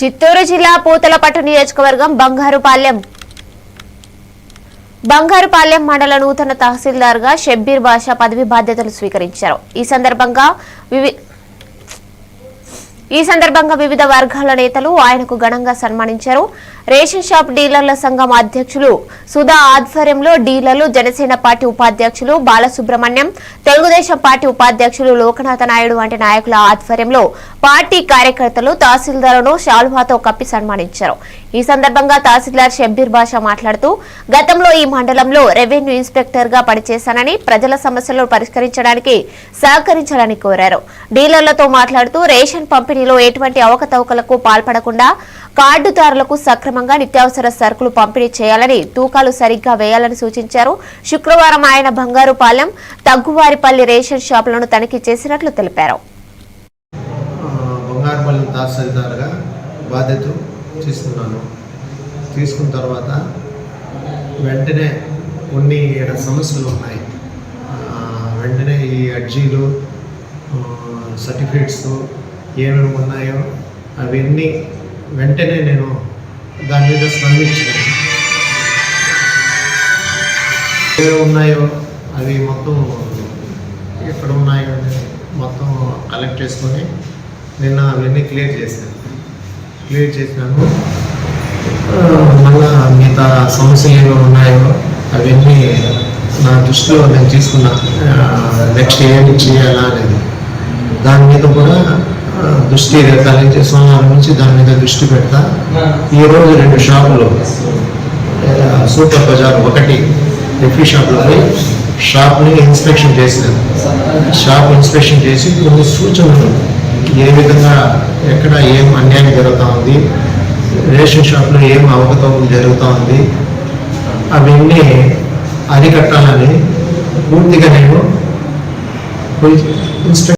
చిత్తూరు జిల్లా పూతలపట్టు నియోజకవర్గం బంగారుపాలెం. బంగారుపాలెం మండల నూతన తహసీల్దార్గా షబ్బీర్ బాషా పదవి బాధ్యతలు స్వీకరించారు. ఈ సందర్భంగా వివిధ ఈ సందర్భంగా వివిధ వర్గాల నేతలు ఆయనకు ఘనంగా సన్మానించారు. రేషన్ షాప్ డీలర్ల సంఘం అధ్యక్షులు సుధా ఆధ్వర్యంలో డీలర్లు జనసేన పార్టీ ఉపాధ్యక్షులు బాలసుబ్రహ్మణ్యం తెలుగుదేశం పార్టీ ఉపాధ్యక్షులు లోకనాథ నాయుడు వంటి నాయకుల ఆధ్వర్యంలో పార్టీ కార్యకర్తలు తహసీల్దార్ను శాలువాతో కప్పి సన్మానించారు. ఈ సందర్భంగా తహసీల్దార్ షబ్బీర్ బాషా మాట్లాడుతూ గతంలో ఈ మండలంలో రెవెన్యూ ఇన్స్పెక్టర్గా పనిచేశానని ప్రజల సమస్యలను పరిష్కరించడానికి సహకరించాలని కోరారు. డీలర్లతో మాట్లాడుతూ రేషన్ పంపిణీలో ఎటువంటి అవకతవకలకు పాల్పడకుండా కార్డుదారులకు సక్రమంగా నిత్యావసర సరుకులు పంపిణీ చేయాలని తూకాలు సరిగ్గా వేయాలని సూచించారు. శుక్రవారం ఆయన బంగారుపాలెం తగ్గువారిపల్లి రేషన్ షాపులను తనిఖీ చేసినట్లు తెలిపారు. తీసుకున్న తర్వాత వెంటనే కొన్ని సమస్యలు ఉన్నాయి. వెంటనే ఈ అర్జీలు సర్టిఫికేట్స్ ఏమేమి ఉన్నాయో అవన్నీ వెంటనే నేను దాని మీద స్పందించాను ఏమేమి ఉన్నాయో అవి మొత్తం ఎక్కడ ఉన్నాయో మొత్తం కలెక్ట్ చేసుకొని నిన్న అవన్నీ క్లియర్ చేశాను. క్లియర్ చేసినాను మళ్ళా మిగతా సమస్యలు ఏమేమి ఉన్నాయో అవన్నీ నా దృష్టిలో నేను తీసుకున్నా నెక్స్ట్ ఏమి చేయాలా అనేది. దాని మీద కూడా దృష్టి నుంచి సోమవారం నుంచి దాని మీద దృష్టి పెడతా. ఈరోజు రెండు షాపులు. సూపర్ బజార్ ఒకటి ఎఫీ షాప్లో పోయి షాప్ని ఇన్స్పెక్షన్ చేసినాను షాప్ ఇన్స్పెక్షన్ చేసి కొన్ని సూచనలు. ఏ విధంగా ఎక్కడ ఏం అన్యాయం జరుగుతూ ఉంది రేషన్ షాప్లో ఏం అవకతవకలు జరుగుతూ ఉంది అవన్నీ అరికట్టాలని పూర్తిగా నేను ఇన్స్పెక్ట్